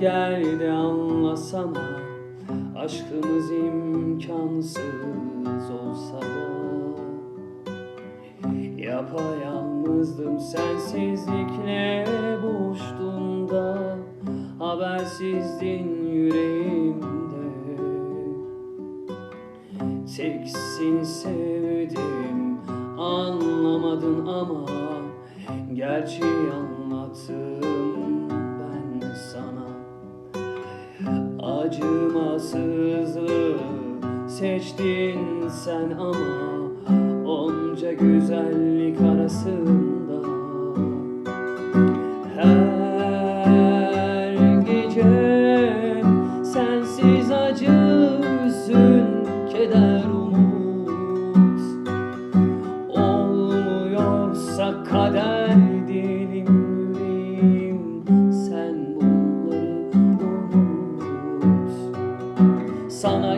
gel de anlasana. Aşkımız imkansız olsa da. Yapayalnızdım sensizlikle boğuştuğumda Habersizdin yüreğimde. Tek seni sevdim anlamadın ama. Gerçeği anlattım Acımasızlığı seçtin sen ama Onca güzellik arasında. Her gece sensiz acı, hüzün, keder, umut. Olmuyorsa kader diyelim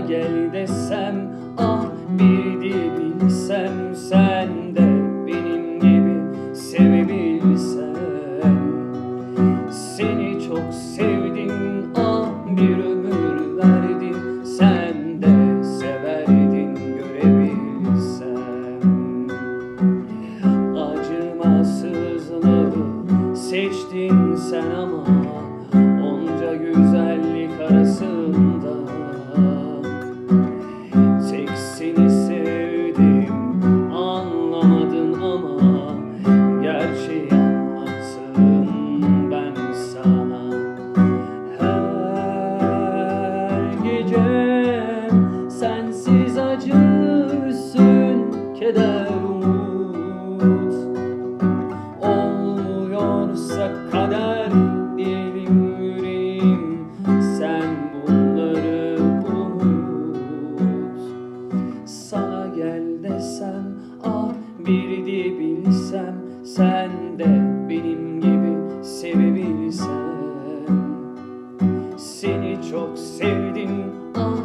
gel desem ah bir de bilsem Sen de benim gibi sevebilsen. Seni çok sevdim ah bir ömür verdim Sen de severdin görebilsem. Acımasızlığı seçtin sen ama Onca güzellik arasında bir de bilsem Sen de benim gibi sevebilsen Seni çok sevdim ah